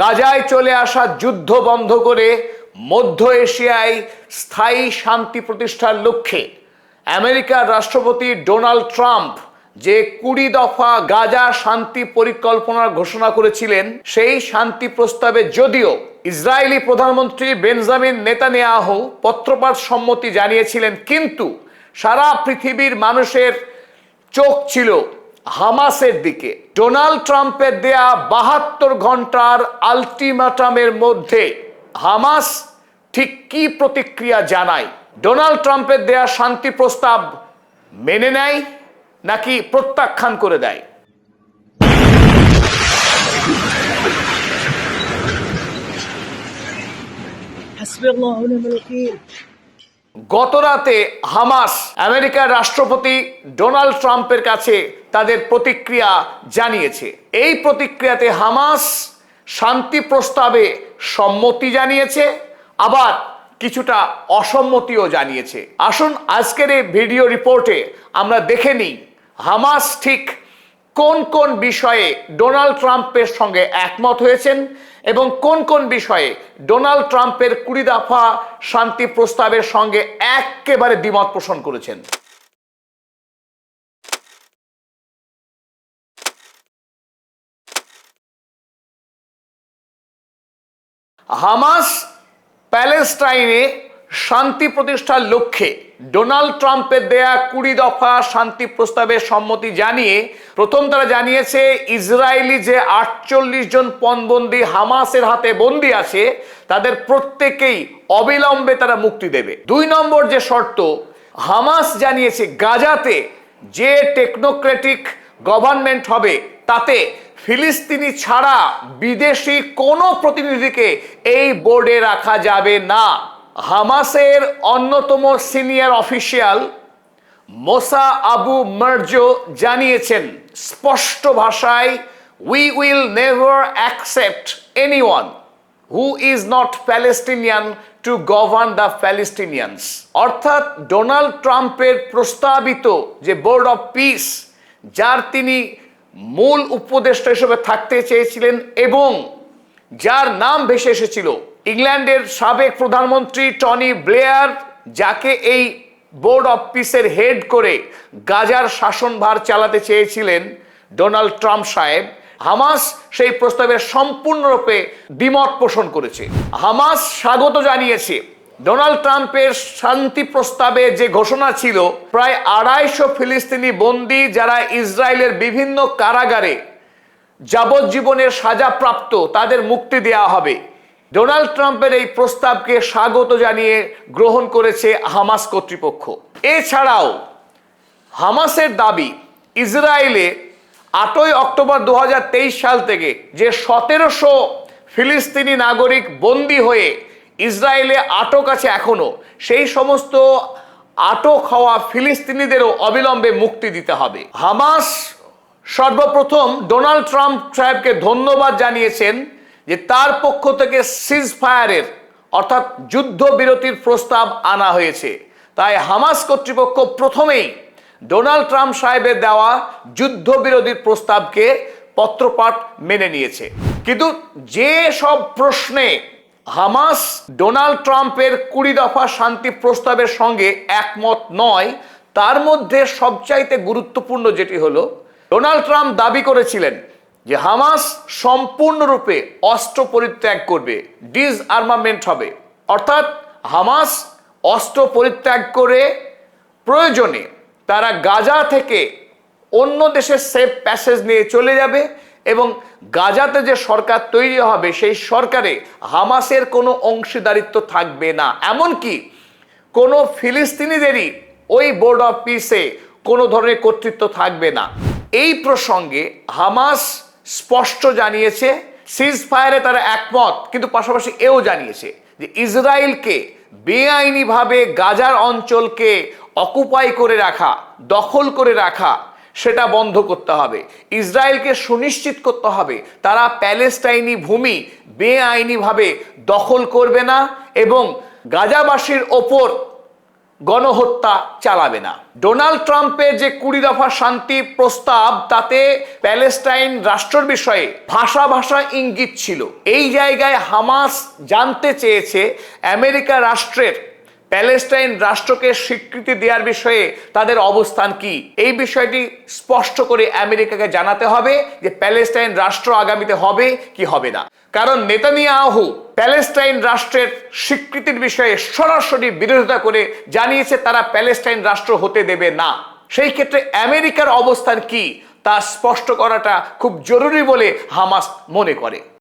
গাজায় চলে আসা যুদ্ধ বন্ধ করে মধ্য এশিয়ায় স্থায়ী শান্তি প্রতিষ্ঠার লক্ষ্যে আমেরিকার রাষ্ট্রপতি ডোনাল্ড ট্রাম্প যে কুড়ি দফা গাজা শান্তি পরিকল্পনার ঘোষণা করেছিলেন, সেই শান্তি প্রস্তাবে যদিও ইসরায়েলি প্রধানমন্ত্রী বেনজামিন নেতানিয়াহু পত্রপাঠ সম্মতি জানিয়েছিলেন, কিন্তু সারা পৃথিবীর মানুষের চোখ ছিল হামাসের দিকে ডোনাল্ড ট্রাম্পের দেয়া বাহাত্তর ঘন্টার আলটিমাটামের মধ্যে হামাস ঠিক কি প্রতিক্রিয়া জানায় ডোনাল্ড ট্রাম্পের দেয়া শান্তি প্রস্তাব মেনে নেয় নাকি প্রত্যাখ্যান করে দেয় حسبي الله ونعم الوكيل গত রাতে হামাস আমেরিকার রাষ্ট্রপতি ডোনাল্ড ট্রাম্পের কাছে তাদের প্রতিক্রিয়া জানিয়েছে। এই প্রতিক্রিয়াতে হামাস শান্তি প্রস্তাবে সম্মতি জানিয়েছে, আবার কিছুটা অসম্মতিও জানিয়েছে। আসুন আজকের এই ভিডিও রিপোর্টে আমরা দেখে নিই হামাস ঠিক কোন কোন বিষয়ে ডোনাল্ড ট্রাম্পের সঙ্গে একমত হয়েছেন এবং কোন কোন বিষয়ে ডোনাল্ড ট্রাম্পের কুড়ি দফা শান্তি প্রস্তাবের সঙ্গে একেবারে দ্বিমত পোষণ করেছেন? হামাস প্যালেস্টাইনে শান্তি প্রতিষ্ঠার লক্ষ্যে ডোনাল্ড ট্রাম্পের দেয়া কুড়ি দফা শান্তি প্রস্তাবে সম্মতি জানিয়ে, প্রথম তারা জানিয়েছে, ইসরায়েলি যে আটচল্লিশ জন পণবন্দি হামাসের হাতে বন্দি আছে, তাদের প্রত্যেকেই অবিলম্বে তারা মুক্তি দেবে। দুই নম্বর যে শর্ত, হামাস জানিয়েছে গাজাতে যে টেকনোক্রেটিক গভর্নমেন্ট হবে, তাতে ফিলিস্তিনি ছাড়া বিদেশি কোনো প্রতিনিধিকে এই বোর্ডে রাখা যাবে না। হামাসের অন্যতম সিনিয়র অফিসিয়াল মোসা আবু মার্জো জানিয়েছেন, স্পষ্ট ভাষায় we will never accept anyone who is not Palestinian to govern the Palestinians অর্থাৎ ডোনাল্ড ট্রাম্পের প্রস্তাবিত যে বোর্ড অফ পিস, যার তিনি মূল উপদেষ্টা হিসেবে থাকতে চেয়েছিলেন এবং যার নাম ভেসে এসেছিল ইংল্যান্ডের সাবেক প্রধানমন্ত্রী টনি ব্লেয়ার, যাকে এই বোর্ড অফ পিসের হেড করে গাজার শাসনভার চালাতে চেয়েছিলেন ডোনাল্ড ট্রাম্প সাহেব, হামাস সেই প্রস্তাবের সম্পূর্ণরূপে দ্বিমত পোষণ করেছে। হামাস স্বাগত জানিয়েছে, ডোনাল্ড ট্রাম্পের শান্তি প্রস্তাবে যে ঘোষণা ছিল, প্রায় আড়াইশো ফিলিস্তিনি বন্দী যারা ইসরায়েলের বিভিন্ন কারাগারে যাবজ্জীবনের সাজাপ্রাপ্ত তাদের মুক্তি দেওয়া হবে। ডোনাল্ড ট্রাম্পের এই প্রস্তাবকে স্বাগত জানিয়ে গ্রহণ করেছে হামাস কর্তৃপক্ষ। এছাড়াও, হামাসের দাবি, ইসরায়েলে আটই অক্টোবর দু হাজার তেইশ সাল থেকে যে সতেরোশো ফিলিস্তিনি নাগরিক বন্দী হয়ে ইসরায়েলে আটক আছে এখনও, সেই সমস্ত আটক হওয়া ফিলিস্তিনিদেরও অবিলম্বে মুক্তি দিতে হবে। হামাস সর্বপ্রথম ডোনাল্ড ট্রাম্প সাহেবকে ধন্যবাদ জানিয়েছেন যে তার পক্ষ থেকে সিজ ফায়ারের অর্থাৎ যুদ্ধবিরতির প্রস্তাব আনা হয়েছে। তাই হামাস কর্তৃপক্ষ প্রথমেই ডোনাল্ড ট্রাম্প সাহেবের দেওয়া যুদ্ধবিরোধীর প্রস্তাবকে পত্রপাঠ মেনে নিয়েছে। কিন্তু যে সব প্রশ্নে হামাস ডোনাল্ড ট্রাম্পের কুড়ি দফা শান্তি প্রস্তাবের সঙ্গে একমত নয়, তার মধ্যে সবচাইতে গুরুত্বপূর্ণ যেটি হলো, ডোনাল্ড ট্রাম্প দাবি করেছিলেন যে হামাস সম্পূর্ণরূপে অস্ত্র পরিত্যাগ করবে ডিজ আর্মামেন্ট হবে। অর্থাৎ হামাস অস্ত্র পরিত্যাগ করে প্রয়োজনে তারা গাজা থেকে অন্য দেশের সেফ প্যাসেজ নিয়ে চলে যাবে এবং গাজাতে যে সরকার তৈরি হবে, সেই সরকারে হামাসের কোনো অংশীদারিত্ব থাকবে না। এমনকি কোনো ফিলিস্তিনিদেরই ওই বোর্ড অফ পিসে কোনো ধরনের কর্তৃত্ব থাকবে না। এই প্রসঙ্গে হামাস স্পষ্ট জানিয়েছে সিজ ফায়ারে তারা একমত, কিন্তু পাশাপাশি এও জানিয়েছে যে ইসরায়েলকে বেআইনিভাবে গাজার অঞ্চলকে অকুপাই করে রাখা, দখল করে রাখা, সেটা বন্ধ করতে হবে। ইসরায়েলকে সুনিশ্চিত করতে হবে, তারা প্যালেস্টাইনি ভূমি বেআইনিভাবে দখল করবে না এবং গাজাবাসীর ওপর গণহত্যা চালাবে না। ডোনাল্ড ট্রাম্পের যে কুড়ি দফা শান্তি প্রস্তাব, তাতে প্যালেস্টাইন রাষ্ট্রের বিষয়ে ভাষা ভাষা ইঙ্গিত ছিল। এই জায়গায় হামাস জানতে চেয়েছে আমেরিকা রাষ্ট্রের প্যালেস্টাইন রাষ্ট্রকে স্বীকৃতি দেওয়ার বিষয়ে তাদের অবস্থান কি? এই বিষয়টি স্পষ্ট করে আমেরিকাকে জানাতে হবে যে প্যালেস্টাইন রাষ্ট্র আগামীতে হবে কি হবে না। কারণ নেতানিয়াহু প্যালেস্টাইন রাষ্ট্রের স্বীকৃতির বিষয়ে সরাসরি বিরোধিতা করে জানিয়েছে তারা প্যালেস্টাইন রাষ্ট্র হতে দেবে না। সেই ক্ষেত্রে আমেরিকার অবস্থান কি তা স্পষ্ট করাটা খুব জরুরি বলে হামাস মনে করে।